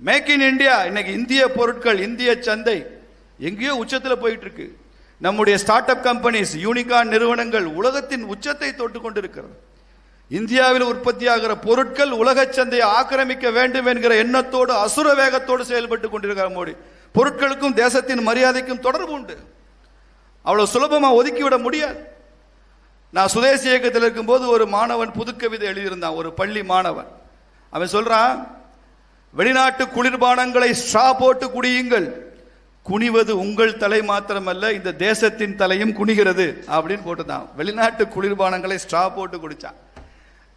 Make in India இன்னைக்கு இந்திய பொருட்கள் இந்திய சந்தை எங்கேயோ உச்சத்தில் போயிட்டு இருக்கு நம்முடைய ஸ்டார்ட் அப் கம்பெனிஸ் யூனிகான் நிறுவனங்கள் உலகத்தின் உச்சத்தை தொட்டு கொண்டிருக்கிறது. இந்தியாவில் உற்பத்தியாகிற பொருட்கள் உலக சந்தையை ஆக்கிரமிக்க வேண்டும் என்கிற எண்ணத்தோடு அசுர வேகத்தோடு செயல்பட்டு கொண்டிருக்கிறார் மோடி. பொருட்களுக்கும் தேசத்தின் மரியாதைக்கும் தொடர்பு உண்டு. அவ்வளவு சுலபமா ஒதுக்கிவிட முடியாது. நான் சுதேசி இயக்கத்தில் இருக்கும்போது ஒரு மாணவன் புதுக்கவிதை எழுதியிருந்தான் ஒரு பள்ளி மாணவன். அவன் சொல்றான் வெளிநாட்டு குளிர்பானங்களை ஸ்ட்ரா போட்டு குடியுங்கள். குனிவது உங்கள் தலை மாத்திரமல்ல இந்த தேசத்தின் தலையும் குனிகிறது அப்படின்னு போட்டுதான். வெளிநாட்டு குளிர்பானங்களை ஸ்ட்ரா போட்டு குடிச்சான்.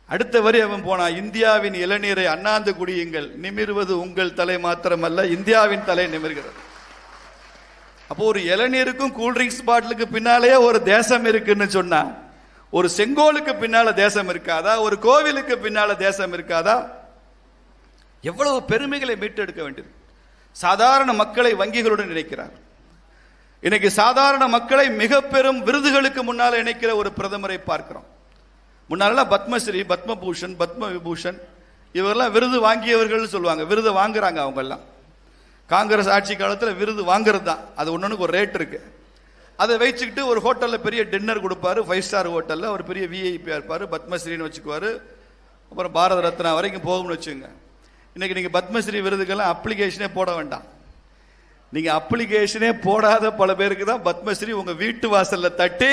அடுத்த வரி அவன் போனான் இந்தியாவின் இளநீரை அண்ணாந்து குடியுங்கள். நிமிர்வது உங்கள் தலை மாத்திரமல்ல இந்தியாவின் தலை நிமிர்கிறது. அப்போ ஒரு இளநீருக்கும் கூல்ட்ரிங்க்ஸ் பாட்டிலுக்கு பின்னாலேயே ஒரு தேசம் இருக்குன்னு சொன்னான். ஒரு செங்கோலுக்கு பின்னால தேசம் இருக்காதா? ஒரு கோவிலுக்கு பின்னால தேசம் இருக்காதா? எவ்வளவு பெருமைகளை மீட்டெடுக்க வேண்டியது சாதாரண மக்களை வங்கிகளுடன் நினைக்கிறார் இன்னைக்கு சாதாரண மக்களை மிக பெரும் விருதுகளுக்கு முன்னால் இணைக்கிற ஒரு பிரதமரை பார்க்கிறோம். முன்னாலெல்லாம் பத்மஸ்ரீ பத்மபூஷன் பத்ம விபூஷன் இவரெல்லாம் விருது வாங்கியவர்கள் சொல்லுவாங்க. விருது வாங்குறாங்க அவங்க எல்லாம் காங்கிரஸ் ஆட்சி காலத்தில் விருது வாங்குறது தான். அது ஒன்னொன்னுக்கு ஒரு ரேட் இருக்கு. அதை வச்சுக்கிட்டு ஒரு ஹோட்டலில் பெரிய டின்னர் கொடுப்பாரு. ஃபைவ் ஸ்டார் ஹோட்டலில். ஒரு பெரிய விஐபியாக இருப்பார். பத்மஸ்ரீன்னு வச்சுக்குவார். அப்புறம் பாரத ரத்னா வரைக்கும் போகும்னு வச்சுங்க இன்னைக்கு நீங்கள் பத்மஸ்ரீ விருதுக்கெல்லாம் அப்ளிகேஷனே போட வேண்டாம். நீங்கள் அப்ளிகேஷனே போடாத பல பேருக்கு தான் பத்மஸ்ரீ உங்கள் வீட்டு வாசலில் தட்டி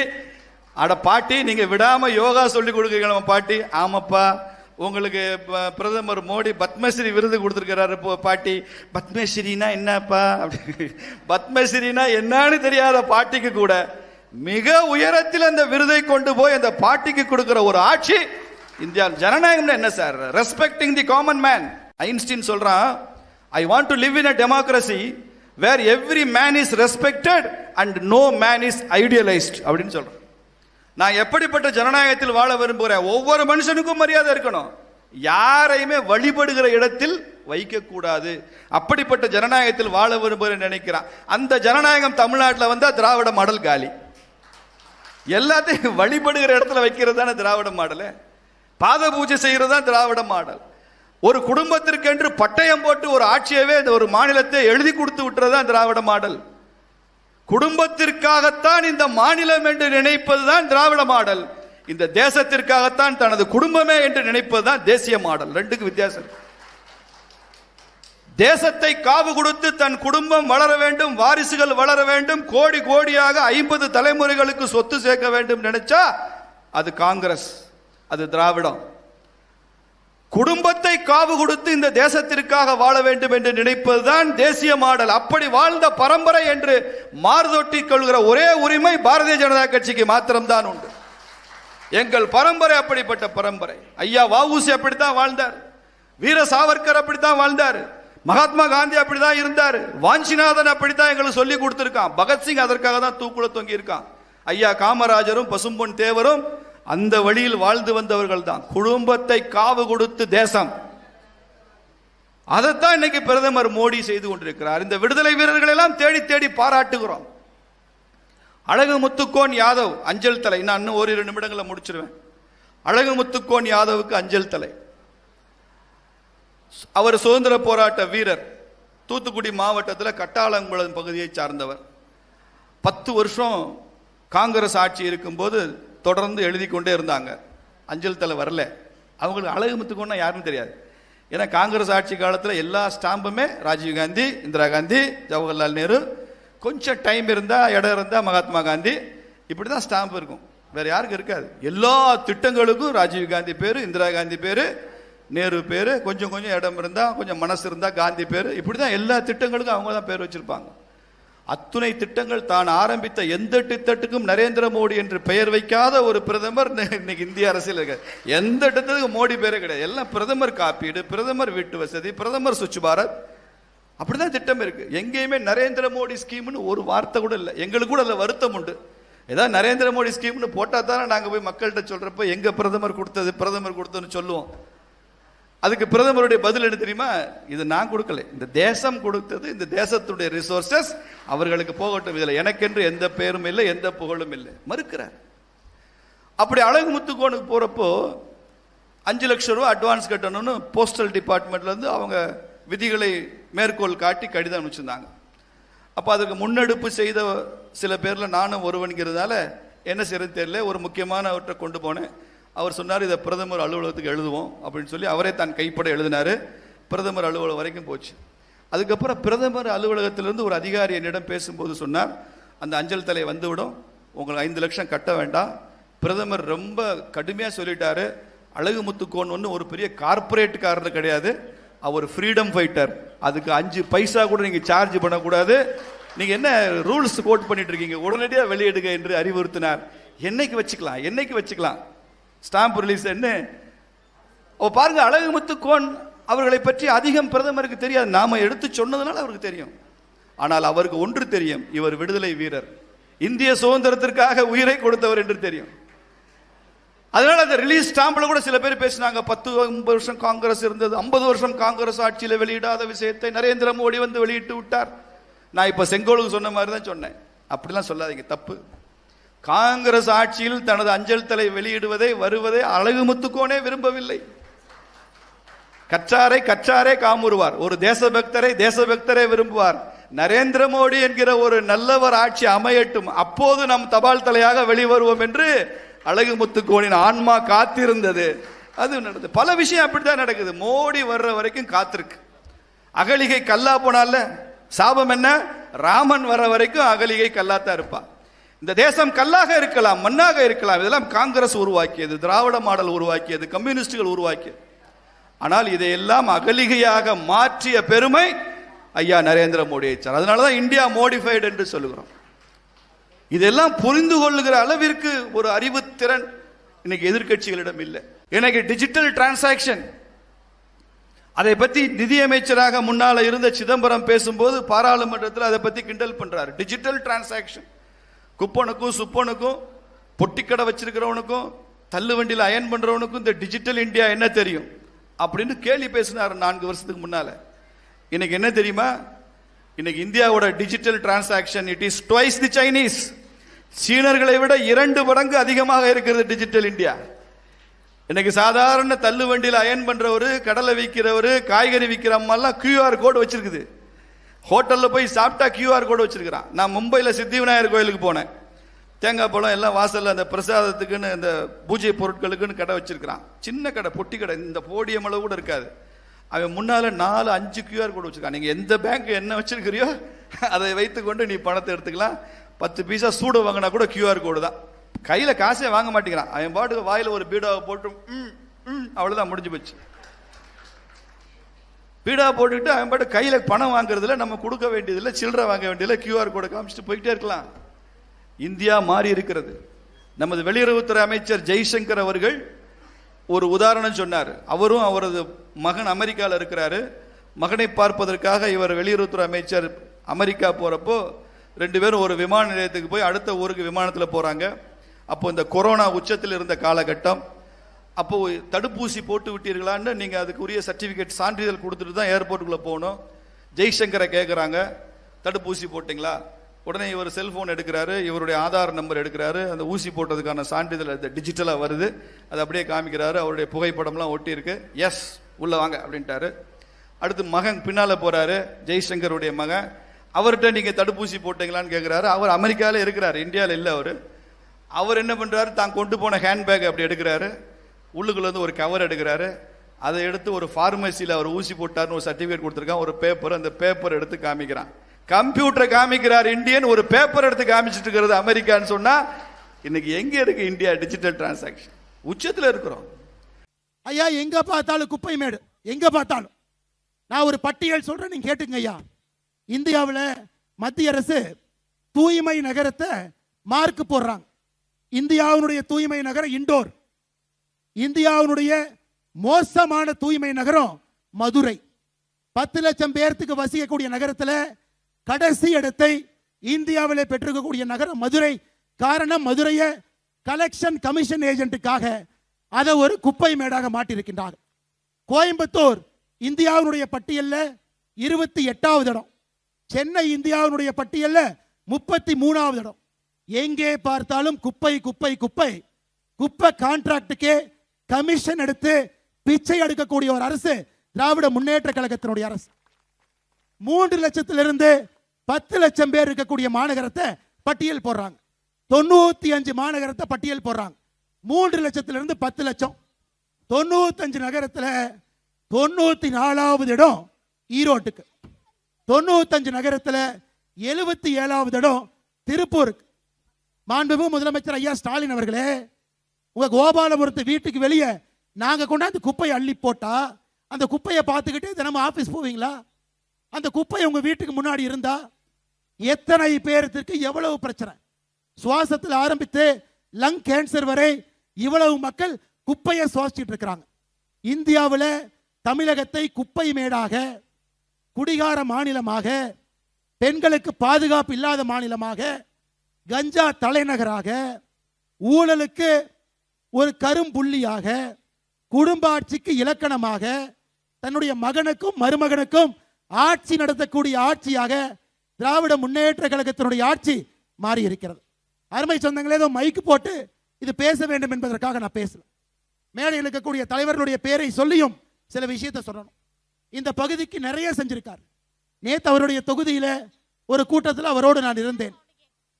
அட பாட்டி நீங்கள் விடாமல் யோகா சொல்லி கொடுக்குறீங்களா பாட்டி? ஆமாப்பா. உங்களுக்கு ப- பிரதமர் மோடி பத்மஸ்ரீ விருது கொடுத்துருக்கிறாரு இப்போ பாட்டி. பத்மஸ்ரீனா என்னப்பா? அப்படி. பத்மஸ்ரீனா என்னன்னு தெரியாத பாட்டிக்கு கூட மிக உயரத்தில் அந்த விருதை கொண்டு போய் அந்த பாட்டிக்கு கொடுக்கிற ஒரு ஆட்சி இந்தியா ஜனநாயகம்னா என்ன sir? Respecting the common man Einstein சொல்றான் I want to live in a democracy where every man is respected and no man is idealised அப்படின்னு சொல்றேன் நான் எப்படிப்பட்ட ஜனநாயகத்தில் வாழ விரும்புகிறேன்? ஒவ்வொரு மனுஷனுக்கும் மரியாதை இருக்கணும். யாரையுமே வழிபடுகிற இடத்தில் வைக்கக்கூடாது. அப்படிப்பட்ட ஜனநாயகத்தில் வாழ விரும்புகிறேன் நினைக்கிறான். அந்த ஜனநாயகம் தமிழ்நாட்டில் வந்தால் திராவிட மாடல் காலி. எல்லாத்தையும் வழிபடுகிற இடத்துல வைக்கிறது தானே திராவிட மாடல்? பாத பூஜை செய்கிறது தான் திராவிட மாடல். ஒரு குடும்பத்திற்கென்று பட்டயம் போட்டு ஒரு ஆட்சியவே இந்த ஒரு மாநிலத்தை எழுதி கொடுத்து விட்டுறது தான் திராவிட மாடல். குடும்பத்திற்காகத்தான் இந்த மாநிலம் என்று நினைப்பதுதான் திராவிட மாடல். இந்த தேசத்திற்காகத்தான் தனது குடும்பமே என்று நினைப்பதுதான் தேசிய மாடல். ரெண்டுக்கு வித்தியாசம். தேசத்தை காவு கொடுத்து தன் குடும்பம் வளர வேண்டும் வாரிசுகள் வளர வேண்டும் கோடி கோடியாக ஐம்பது தலைமுறைகளுக்கு சொத்து சேர்க்க வேண்டும் நினைச்சா அது காங்கிரஸ் அது திராவிடம். குடும்பத்தை காவு கொடுத்து இந்த தேசத்திற்காக வாழ வேண்டும் என்று நினைப்பதுதான் தேசிய மாடல். அப்படி வாழ்ந்த பரம்பரை என்று மாறுதொட்டி கொள்கிற ஒரே உரிமை பாரதிய ஜனதா கட்சிக்கு மாத்திரம்தான் உண்டு. எங்கள் பரம்பரை அப்படிப்பட்ட பரம்பரை. ஐயா வவுசி அப்படித்தான் வாழ்ந்தார். வீர சாவர்கர் அப்படித்தான் வாழ்ந்தார். மகாத்மா காந்தி அப்படிதான் இருந்தார். வாஞ்சிநாதன் அப்படித்தான் எங்களுக்கு சொல்லி கொடுத்திருக்கான். பகத்சிங் அதற்காக தான் தூக்குல தொங்கி இருக்கான் ஐயா காமராஜரும் பசும்பொன் தேவரும் அந்த வழியில் வாழ்ந்து வந்தவர்கள் தான் குடும்பத்தை காவு கொடுத்து தேசம். அதைத்தான் இன்னைக்கு பிரதமர் மோடி செய்து கொண்டிருக்கிறார். இந்த விடுதலை வீரர்கள் எல்லாம் தேடி தேடி பாராட்டுகிறோம். அழகு முத்துக்கோன் யாதவ் அஞ்சல் தலை. நான் இன்னும் ஓரிரு நிமிடங்களில் முடிச்சிருவேன். அழகு முத்துக்கோன் யாதவுக்கு அஞ்சல் தலை. அவர் சுதந்திர போராட்ட வீரர். தூத்துக்குடி மாவட்டத்தில் கட்டாளங்குளம் பகுதியை சார்ந்தவர். பத்து வருஷம் காங்கிரஸ் ஆட்சி இருக்கும்போது தொடர்ந்து எழுதி கொண்டே இருந்தாங்க. அஞ்சல் தலை வரல. அவங்களுக்கு அழகு முத்துக்கோன்னா யாருன்னு தெரியாது. ஏன்னா காங்கிரஸ் ஆட்சி காலத்தில் எல்லா ஸ்டாம்புமே ராஜீவ் காந்தி இந்திரா காந்தி ஜவஹர்லால் நேரு. கொஞ்சம் டைம் இருந்தால் இடம் இருந்தால் மகாத்மா காந்தி. இப்படி தான் ஸ்டாம்ப் இருக்கும். வேறு யாருக்கும் இருக்காது. எல்லா திட்டங்களுக்கும் ராஜீவ் காந்தி பேர் இந்திரா காந்தி பேர் நேரு பேர் கொஞ்சம் கொஞ்சம் இடம் இருந்தால் கொஞ்சம் மனசு இருந்தால் காந்தி பேர். இப்படி தான் எல்லா திட்டங்களுக்கும் அவங்க தான் பேர் வச்சுருப்பாங்க. அத்துணை திட்டங்கள் தான் ஆரம்பித்த எந்த திட்டத்துக்கும் நரேந்திர மோடி என்று பெயர் வைக்காத ஒரு பிரதமர் இன்னைக்கு இந்திய அரசியல் இருக்காது எந்த திட்டத்துக்கும் மோடி பேரே கிடையாது. எல்லாம் பிரதமர் காப்பீடு பிரதமர் வீட்டு வசதி பிரதமர் சுவிட்ச் பாரத். அப்படிதான் திட்டம் இருக்கு. எங்கேயுமே நரேந்திர மோடி ஸ்கீம்னு ஒரு வார்த்தை கூட இல்லை. எங்களுக்கு கூட அதில் வருத்தம் உண்டு. ஏதாவது நரேந்திர மோடி ஸ்கீம்னு போட்டால் தானே நாங்கள் போய் மக்கள்கிட்ட சொல்கிறப்போ எங்கள் பிரதமர் கொடுத்தது பிரதமர் கொடுத்ததுன்னு சொல்லுவோம். அதுக்கு பிரதமருடைய பதில் என்ன தெரியுமா? இது நான் கொடுக்கல. இந்த தேசம் கொடுத்தது இந்த தேசத்துடைய ரிசோர்சஸ் அவர்களுக்கு போகட்டும். இதில் எனக்கென்று எந்த பேரும் இல்லை எந்த புகழும் இல்லை. மறுக்கிறார். அப்படி அழகு முத்துக்கோனுக்கு போகிறப்போ அஞ்சு லட்சம் ரூபா அட்வான்ஸ் கட்டணும்னு போஸ்டல் டிபார்ட்மெண்ட்லேருந்து அவங்க விதிகளை மேற்கோள் காட்டி கடிதம் அனுப்பிச்சிருந்தாங்க. அப்போ அதுக்கு முன்னெடுப்பு செய்த சில பேரில் நானும் ஒருவனுங்கிறதால என்ன செய்யறது தெரியல. ஒரு முக்கியமானவற்றை கொண்டு போனேன். அவர் சொன்னார் இதை பிரதமர் அலுவலகத்துக்கு எழுதுவோம் அப்படின்னு சொல்லி அவரே தான் கைப்பட எழுதினாரு. பிரதமர் அலுவலகம் வரைக்கும் போச்சு. அதுக்கப்புறம் பிரதமர் அலுவலகத்திலிருந்து ஒரு அதிகாரி என்னிடம் பேசும்போது சொன்னார் அந்த அஞ்சல் தலை வந்துவிடும் உங்களுக்கு ஐந்து லட்சம் கட்ட வேண்டாம். பிரதமர் ரொம்ப கடுமையாக சொல்லிட்டாரு அழகு முத்துக்கோன் ஒன்று ஒரு பெரிய கார்பரேட்டுக்காரர் கிடையாது அவர் ஃப்ரீடம் ஃபைட்டர் அதுக்கு அஞ்சு பைசா கூட நீங்கள் சார்ஜ் பண்ணக்கூடாது. நீங்கள் என்ன ரூல்ஸ் கோட் பண்ணிட்டு இருக்கீங்க? உடனடியாக வெளியிடுங்க என்று அறிவுறுத்தினார். என்னைக்கு வச்சுக்கலாம் என்னைக்கு வச்சுக்கலாம்? ஸ்டாம்ப் ரிலீஸ் என்ன? ஓ பாருங்க அழகு முத்துக்கோன் அவர்களை பற்றி அதிகம் பிரதமருக்கு தெரியாது. நாம எடுத்து சொன்னதுனால அவருக்கு தெரியும். ஆனால் அவருக்கு ஒன்று தெரியும். இவர் விடுதலை வீரர். இந்திய சுதந்திரத்திற்காக உயிரை கொடுத்தவர் என்று தெரியும். அதனால அந்த ரிலீஸ் ஸ்டாம்பில் கூட சில பேர் பேசினாங்க. பத்து ஐம்பது வருஷம் காங்கிரஸ் இருந்தது. ஐம்பது வருஷம் காங்கிரஸ் ஆட்சியில் வெளியிடாத விஷயத்தை நரேந்திர மோடி வந்து வெளியிட்டு விட்டார். நான் இப்போ செங்கோலுக்கு சொன்ன மாதிரி தான் சொன்னேன். அப்படிலாம் சொல்லாதீங்க. தப்பு. காங்கிரஸ் ஆட்சியில் தனது அஞ்சல் தலை வெளியிடுவதை வருவதை அழகு முத்துக்கோனே விரும்பவில்லை. கற்றாரை கற்றாரே காமுறுவார். ஒரு தேசபக்தரை தேசபக்தரே விரும்புவார். நரேந்திர மோடி என்கிற ஒரு நல்லவர் ஆட்சி அமையட்டும். அப்போது நம் தபால் தலையாக வெளிவருவோம் என்று அழகு முத்துக்கோனின் ஆன்மா காத்திருந்தது. அது நடந்தது. பல விஷயம் அப்படித்தான் நடக்குது. மோடி வர்ற வரைக்கும் காத்திருக்கு. அகலிகை கல்லா போனால சாபம் என்ன? ராமன் வர்ற வரைக்கும் அகலிகை கல்லாத்தான் இருப்பான். இந்த தேசம் கல்லாக இருக்கலாம் மண்ணாக இருக்கலாம். இதெல்லாம் காங்கிரஸ் உருவாக்கியது திராவிட மாடல் உருவாக்கியது கம்யூனிஸ்டுகள் உருவாக்கியது. ஆனால் இதையெல்லாம் அகலிகையாக மாற்றிய பெருமை ஐயா நரேந்திர மோடியை சார். அதனால தான் இந்தியா மோடிஃபைடு என்று சொல்லுகிறோம். இதெல்லாம் புரிந்து கொள்ளுகிற அளவிற்கு ஒரு அறிவுத்திறன் இன்னைக்கு எதிர்க்கட்சிகளிடம் இல்லை. எனக்கு டிஜிட்டல் டிரான்சாக்ஷன் அதை பத்தி நிதியமைச்சராக முன்னால இருந்த சிதம்பரம் பேசும்போது பாராளுமன்றத்தில் அதை பத்தி கிண்டல் பண்றாரு. டிஜிட்டல் டிரான்சாக்ஷன் குப்பனுக்கும் சுப்பனுக்கும் பொட்டிக்கடை வச்சிருக்கிறவனுக்கும் தள்ளு வண்டியில் அயன் பண்றவனுக்கும் இந்த டிஜிட்டல் இந்தியா என்ன தெரியும்? அப்படின்னு கேள்வி பேசினார் நான்கு வருஷத்துக்கு முன்னால. இன்னைக்கு என்ன தெரியுமா? இன்னைக்கு இந்தியாவோட digital transaction it is twice the Chinese சீனர்களை விட இரண்டு மடங்கு அதிகமாக இருக்கிறது டிஜிட்டல் இந்தியா இன்னைக்கு சாதாரண தள்ளு வண்டியில் அயன் பண்றவரு கடலை விற்கிறவரு காய்கறி விற்கிற அம்மாலாம் கியூஆர் கோடு வச்சிருக்குது. ஹோட்டலில் போய் சாப்பிட்டா கியூஆர் கோடு வச்சிருக்கிறான். நான் மும்பையில் சித்தி விநாயகர் கோயிலுக்கு போனேன். தேங்காய் பழம் எல்லாம் வாசலில் அந்த பிரசாதத்துக்குன்னு இந்த பூஜை பொருட்களுக்குன்னு கடை வச்சிருக்கிறான். சின்ன கடை பொட்டி கடை. இந்த போடியம் அளவு கூட இருக்காது. அவன் முன்னால் நாலு அஞ்சு கியூஆர் கோடு வச்சிருக்கான். நீங்கள் எந்த பேங்க் என்ன வச்சிருக்கிறியோ அதை வைத்துக்கொண்டு நீ பணத்தை எடுத்துக்கலாம். பத்து பீஸா சூடு வாங்கினா கூட கியூஆர் கோடு தான். கையில் காசே வாங்க மாட்டேங்கிறான். அவன் பாட்டுக்கு வாயில் ஒரு பீடாவை போட்டு ம், ம், முடிஞ்சு போச்சு. பீடா போட்டுக்கிட்டு அவன் பாட்டு கையில் பணம் வாங்குறதுல நம்ம கொடுக்க வேண்டியதில்லை சில்லறை வாங்க வேண்டியதில்லை கியூஆர் கோடை காமிச்சிட்டு போயிட்டே இருக்கலாம். இந்தியா மாறி இருக்கிறது. நமது வெளியுறவுத்துறை அமைச்சர் ஜெய்சங்கர் அவர்கள் ஒரு உதாரணம் சொன்னார். அவரும் அவரது மகன் அமெரிக்காவில் இருக்கிறாரு. மகனை பார்ப்பதற்காக இவர் வெளியுறவுத்துறை அமைச்சர் அமெரிக்கா போகிறப்போ ரெண்டு பேரும் ஒரு விமான நிலையத்துக்கு போய் அடுத்த ஊருக்கு விமானத்தில் போகிறாங்க அப்போ இந்த கொரோனா உச்சத்தில் இருந்த காலகட்டம் அப்போ தடுப்பூசி போட்டு விட்டீர்களான்னு நீங்க அதுக்குரிய சர்டிஃபிகேட் சர்டிபிகேட் சான்றிதழ் கொடுத்துட்டு தான் ஏர்போர்ட்டுக்குள்ள போகணும். ஜெய்சங்கரை கேட்குறாங்க தடுப்பூசி போட்டிங்களா? உடனே இவர் செல்போன் எடுக்கிறாரு. இவருடைய ஆதார் நம்பர் எடுக்கிறாரு. அந்த ஊசி போட்டதுக்கான சான்றிதழ் அது டிஜிட்டலாக வருது. அதை அப்படியே காமிக்கிறாரு. அவருடைய புகைப்படம்லாம் ஒட்டியிருக்கு. எஸ் உள்ள வாங்க அப்படின்ட்டாரு. அடுத்து மகன் பின்னால் போகிறாரு ஜெய்சங்கருடைய மகன். அவர்கிட்ட நீங்கள் தடுப்பூசி போட்டீங்களான்னு கேட்குறாரு அவர் அமெரிக்காவில் இருக்கிறார். இந்தியாவில் இல்லை அவர். அவர் என்ன பண்ணுறாரு தான் கொண்டு போன ஹேண்ட்பேக் அப்படி எடுக்கிறாரு. உள்ளுக்குள்ளேருந்து ஒரு கவர் எடுக்கிறாரு. அதை எடுத்து ஒரு ஃபார்மசியில் அவர் ஊசி போட்டார்னு ஒரு சர்டிஃபிகேட் கொடுத்துருக்கான். ஒரு பேப்பர் அந்த பேப்பர் எடுத்து காமிக்கிறான். கம்ப்யூட்டரை காமிக்கிறார். இந்தியன் ஒரு பேப்பர் எடுத்து காமிச்சிட்டு இருக்கிறது அமெரிக்கான்னு சொன்னால் இன்னைக்கு எங்கே இருக்கு இந்தியா டிஜிட்டல் டிரான்சாக்ஷன் உச்சத்தில் இருக்கிறோம். ஐயா எங்க பார்த்தாலும் குப்பை மேடு. எங்க பார்த்தாலும். நான் ஒரு பட்டியல் சொல்றேன் நீங்க கேட்டுங்க ஐயா. இந்தியாவில் மத்திய அரசு தூய்மை நகரத்தை மார்க் போடுறாங்க. இந்தியாவினுடைய தூய்மை நகரம் இண்டோர். இந்தியாவினுடைய மோசமான தூய்மை நகரம் மதுரை. பத்து லட்சம் பேர்த்துக்கு வசிக்கக்கூடிய நகரத்துல கடைசி இடத்தை இந்தியாவிலே பெற்றிருக்கக்கூடிய நகரம் மதுரை. காரணம் மதுரையை கலெக்ஷன் கமிஷன் ஏஜென்ட்டுக்காக அதை ஒரு குப்பை மேடாக மாட்டியிருக்கின்றார் கோயம்புத்தூர் இந்தியாவினுடைய பட்டியல்ல இருபத்தி எட்டாவது இடம். சென்னை இந்தியாவினுடைய பட்டியல்ல முப்பத்தி மூணாவது இடம். எங்கே பார்த்தாலும் குப்பை குப்பை குப்பை. குப்பை கான்ட்ராக்டுக்கே கமிஷன் எடுத்து பிச்சை எடுக்கக்கூடிய ஒரு அரசு திராவிட முன்னேற்ற கழகத்தினுடைய அரசு. மூன்று லட்சத்திலிருந்து பத்து லட்சம் பேர் இருக்கக்கூடிய மாநகரத்தை பட்டியல் போடுறாங்க. தொண்ணூத்தி அஞ்சு மாநகரத்தை பட்டியல் போடுறாங்க. மூன்று லட்சத்திலிருந்து பத்து லட்சம். தொண்ணூத்தஞ்சு நகரத்துல தொண்ணூத்தி நாலாவது இடம் ஈரோட்டுக்கு. தொண்ணூத்தஞ்சு நகரத்துல எழுபத்தி ஏழாவது இடம் திருப்பூருக்கு. மாண்புமிகு முதலமைச்சர் ஐயா ஸ்டாலின் அவர்களே உங்க கோபாலபுரத்து வீட்டுக்கு வெளியே நாங்கள் கொண்டாந்து குப்பையை அள்ளி போட்டால் அந்த குப்பையை பார்த்துக்கிட்டே தினமும் ஆஃபீஸ் போவீங்களா? அந்த குப்பை உங்க வீட்டுக்கு முன்னாடி இருந்தா எத்தனை பேருக்கு எவ்வளவு பிரச்சனை? சுவாசத்தில் ஆரம்பித்து லங் கேன்சர் வரை இவ்வளவு மக்கள் குப்பையை சுவாசிச்சுட்டு இருக்கிறாங்க. இந்தியாவில் தமிழகத்தை குப்பை மேடாக குடிகார மாநிலமாக பெண்களுக்கு பாதுகாப்பு இல்லாத மாநிலமாக கஞ்சா தலைநகராக ஊழலுக்கு ஒரு கரும்புள்ளியாக குடும்ப ஆட்சிக்கு இலக்கணமாக தன்னுடைய மகனுக்கும் மருமகனுக்கும் ஆட்சி நடத்தக்கூடிய ஆட்சியாக திராவிட முன்னேற்ற கழகத்தினுடைய ஆட்சி மாறி இருக்கிறது அருமை சொந்தங்களே ஏதோ மைக்கு போட்டு இது பேச வேண்டும் என்பதற்காக நான் பேசல. மேடையில் இருக்கக்கூடிய தலைவர்களுடைய பேரை சொல்லியும் சில விஷயத்தை சொல்லணும். இந்த பகுதிக்கு நிறைய செஞ்சிருக்கார். நேற்று அவருடைய தொகுதியில ஒரு கூட்டத்தில் அவரோடு நான் இருந்தேன்.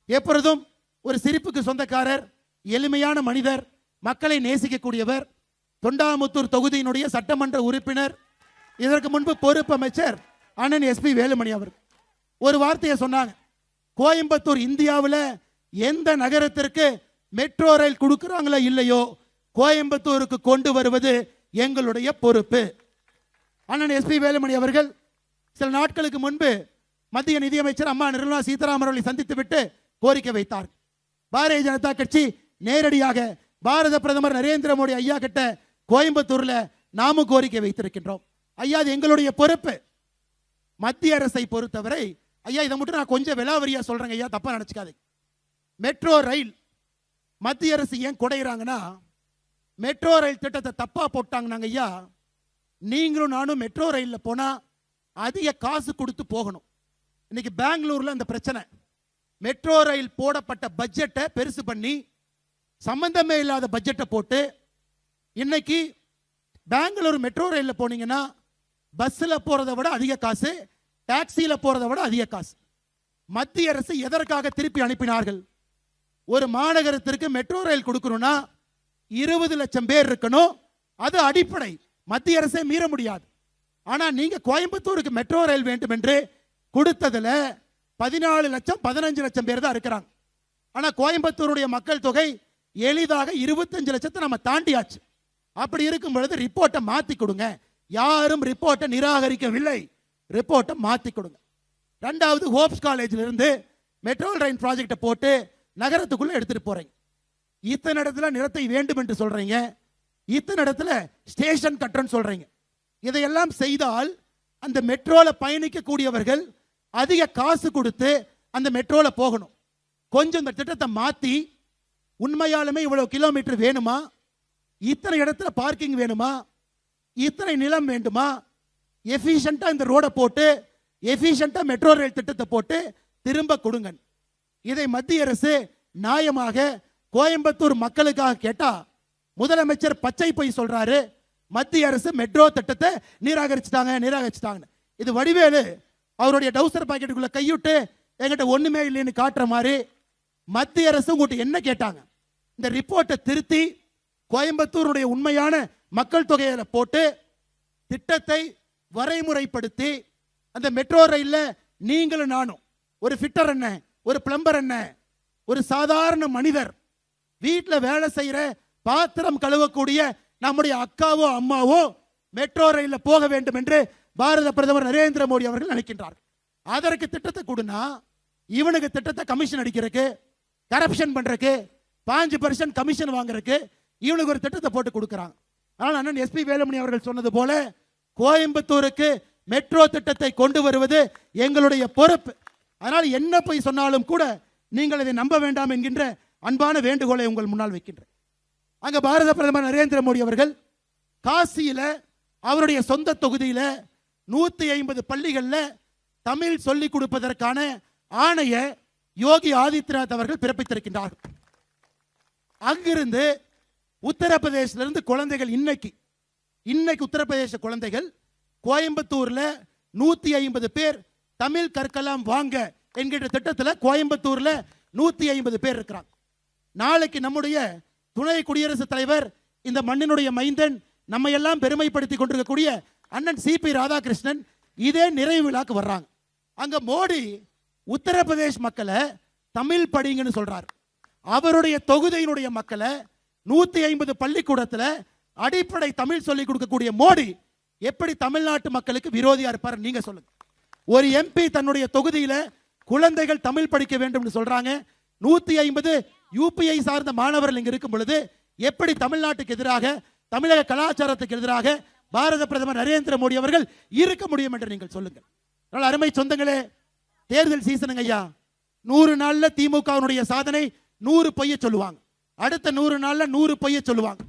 எப்பொழுதும் ஒரு சிரிப்புக்கு சொந்தக்காரர் எளிமையான மனிதர் மக்களை நேசிக்கக்கூடியவர் தொண்டாமுத்தூர் தொகுதியினுடைய சட்டமன்ற உறுப்பினர் இதற்கு முன்பு பொறுப்பு அமைச்சர் அண்ணன் எஸ்பி வேலுமணி அவர் ஒரு வார்த்தையை சொன்னாங்க. கோயம்புத்தூர் இந்தியாவில் எந்த நகரத்திற்கு மெட்ரோ ரயில் கொடுக்குறாங்களோ இல்லையோ கோயம்புத்தூருக்கு கொண்டு வருவது எங்களுடைய பொறுப்பு. அண்ணன் எஸ்பி வேலுமணி அவர்கள் சில நாட்களுக்கு முன்பு மத்திய நிதியமைச்சர் அம்மா நிர்மலா சீதாராமன் அவர்களை சந்தித்து விட்டு கோரிக்கை வைத்தார். பாரதிய ஜனதா கட்சி நேரடியாக பாரத பிரதமர் நரேந்திர மோடி ஐயா கிட்ட கோயம்புத்தூர்ல நாம கோரிக்கை வைத்திருக்கின்றோம். ஐயா அது எங்களுடைய பொறுப்பு. மத்திய அரசை பொறுத்தவரை ஐயா இதை மட்டும் நான் கொஞ்சம் விலாவரியா சொல்றேங்க ஐயா தப்பா நினைச்சுக்காது மெட்ரோ ரயில் மத்திய அரசு ஏன் குடையிறாங்கன்னா மெட்ரோ ரயில் திட்டத்தை தப்பா போட்டாங்கன்னாங்க ஐயா. நீங்களும் நானும் மெட்ரோ ரயிலில் போனா அதிக காசு கொடுத்து போகணும். இன்னைக்கு பெங்களூர்ல அந்த பிரச்சனை. மெட்ரோ ரயில் போடப்பட்ட பட்ஜெட்டை பெருசு பண்ணி சம்பந்தமே இல்லாத பட்ஜெட்டை போட்டு இன்னைக்கு பெங்களூர் மெட்ரோ ரயிலில் போனீங்கன்னா பஸ்ஸில் போறதை விட அதிக காசு டாக்ஸியில் போறதை விட அதிக காசு. மத்திய அரசு எதற்காக திருப்பி அனுப்பினார்கள்? ஒரு மாநகரத்திற்கு மெட்ரோ ரயில் கொடுக்கணும்னா இருபது லட்சம் பேர் இருக்கணும். அது அடிப்படை. மத்திய அரசே மீற முடியாது. ஆனா நீங்கள் கோயம்புத்தூருக்கு மெட்ரோ ரயில் வேண்டும் என்று கொடுத்ததுல பதினாலு லட்சம் பதினஞ்சு லட்சம் பேர் தான் இருக்கிறாங்க. ஆனால் கோயம்புத்தூருடைய மக்கள் தொகை எளிதாக இருபத்தஞ்சு லட்சத்தை நம்ம தாண்டியாச்சு. அப்படி இருக்கும் பொழுது ரிப்போர்ட்டை மாத்தி கொடுங்க. யாரும் ரிப்போர்ட்டை நிராகரிக்கவில்லை. ரிப்போர்ட்டை மாத்தி கொடுங்க. ரெண்டாவது ஹோப்ஸ் காலேஜ்ல இருந்து மெட்ரோ ரயின் ப்ராஜெக்டை போட்டு நகரத்துக்குள்ள எடுத்துட்டு போறீங்க. இத்தனை இடத்துல நிலத்தை வேண்டும் என்று சொல்றீங்க. இத்தனை இடத்துல ஸ்டேஷன் கட்டுறேன்னு சொல்றீங்க. இதையெல்லாம் செய்தால் அந்த மெட்ரோல பயணிக்கக்கூடியவர்கள் அதிக காசு கொடுத்து அந்த மெட்ரோல போகணும். கொஞ்சம் இந்த திட்டத்தை மாத்தி உண்மையாலுமே இவ்வளவு கிலோமீட்டர் வேணுமா? இத்தனை இடத்துல பார்க்கிங் வேணுமா? இத்தனை நிலம் வேண்டுமா? எஃபிஷியண்டா இந்த ரோடை போட்டு எஃபிஷியண்டா மெட்ரோ ரயில் திட்டத்தை போட்டு திரும்ப கொடுங்க இதை மத்திய அரசு நியாயமாக கோயம்புத்தூர் மக்களுக்காக கேட்டா முதலமைச்சர் பச்சை பொய் சொல்றாரு. மத்திய அரசு மெட்ரோ திட்டத்தை நிராகரிச்சுட்டாங்க நிராகரிச்சிட்டாங்க இது வடிவேலு அவருடைய டவுசர் பாக்கெட்டுக்குள்ள கையுட்டு என்கிட்ட ஒண்ணுமே இல்லைன்னு காட்டுற மாதிரி மத்திய அரசு உங்கள்கிட்ட என்ன கேட்டாங்க? இந்த ரிப்போர்ட்டை திருத்தி கோயம்புத்தூருடைய உண்மையான மக்கள் தொகையில போட்டு திட்டத்தை வரைமுறைப்படுத்தி அந்த மெட்ரோ ரயில்ல நீங்களும் நானும் ஒரு ஃபிட்டர் என்ன ஒரு பிளம்பர் என்ன ஒரு சாதாரண மனிதர் வீட்டில் வேலை செய்யற பாத்திரம் கழுவக்கூடிய நம்முடைய அக்காவோ அம்மாவோ மெட்ரோ ரயிலில் போக வேண்டும் என்று பாரத பிரதமர் நரேந்திர மோடி அவர்கள் நினைக்கின்றார்கள். அதற்கு திட்டத்தை கொடுனா இவனுக்கு திட்டத்தை கமிஷன் அடிக்கிறதுக்கு கரப்ஷன் பண்றதுக்கு பாஞ்சு பர்சன்ட் கமிஷன் வாங்குறதுக்கு இவனுக்கு ஒரு திட்டத்தை போட்டு கொடுக்குறாங்க. ஆனால் அண்ணன் எஸ்பி வேலுமணி அவர்கள் சொன்னது போல கோயம்புத்தூருக்கு மெட்ரோ திட்டத்தை கொண்டு வருவது எங்களுடைய பொறுப்பு. அதனால் என்ன போய் சொன்னாலும் கூட நீங்கள் இதை நம்ப வேண்டாம் என்கின்ற அன்பான வேண்டுகோளை உங்கள் முன்னால் வைக்கின்றேன். அங்க பாரத பிரதமர் நரேந்திர மோடி அவர்கள் காசியில அவருடைய சொந்த தொகுதியில நூத்தி ஐம்பது பள்ளிகள்ல தமிழ் சொல்லிக் கொடுப்பதற்கான ஆணையை யோகி ஆதித்யநாத் அவர்கள் பிறப்பித்திருக்கின்றார்கள். அங்கிருந்து உத்தரப்பிரதேசிலிருந்து குழந்தைகள் இன்னைக்கு இன்னைக்கு உத்தரப்பிரதேச குழந்தைகள் கோயம்புத்தூர்ல நூத்தி ஐம்பது பேர் தமிழ் கற்கலாம் வாங்க என்கிற திட்டத்துல கோயம்புத்தூர்ல நூத்தி ஐம்பது பேர் இருக்கிறாங்க. நாளைக்கு நம்முடைய துணை குடியரசுத் தலைவர் இந்த மண்ணினுடைய மைந்தன் நம்ம எல்லாம் பெருமைப்படுத்தி கொண்டிருக்கக்கூடிய அண்ணன் சிபி ராதாகிருஷ்ணன் இதே நிறைவு விழாக்கு வர்றாங்க. அங்க மோடி உத்தரப்பிரதேஷ் மக்களை தமிழ் படிங்கன்னு சொல்றாரு. அவருடைய தொகுதியினுடைய மக்களை நூத்தி ஐம்பது பள்ளிக்கூடத்துல அடிப்படை தமிழ் சொல்லிக் கொடுக்கக்கூடிய மோடி எப்படி தமிழ்நாட்டு மக்களுக்கு விரோதியா இருப்பார் நீங்க சொல்லுங்க. ஒரு எம்பி தன்னுடைய தொகுதியில குழந்தைகள் தமிழ் படிக்க வேண்டும்னு சொல்றாங்க. நூத்தி ஐம்பது யூபிஐ சார்ந்த மாணவர்கள் இங்க இருக்கும் பொழுது எப்படி தமிழ்நாட்டுக்கு எதிராக தமிழக கலாச்சாரத்துக்கு எதிராக பாரத பிரதமர் நரேந்திர மோடி அவர்கள் இருக்க முடியும் என்று நீங்கள் சொல்லுங்கள். அதனால் அருமை சொந்தங்களே தேர்தல் சீசனுங்க ஐயா. நூறு நாள்ல திமுகவினுடைய சாதனை நூறு பொய்ய சொல்லுவாங்க. அடுத்த நூறு நாள்ல நூறு பொய்ய சொல்லுவாங்க.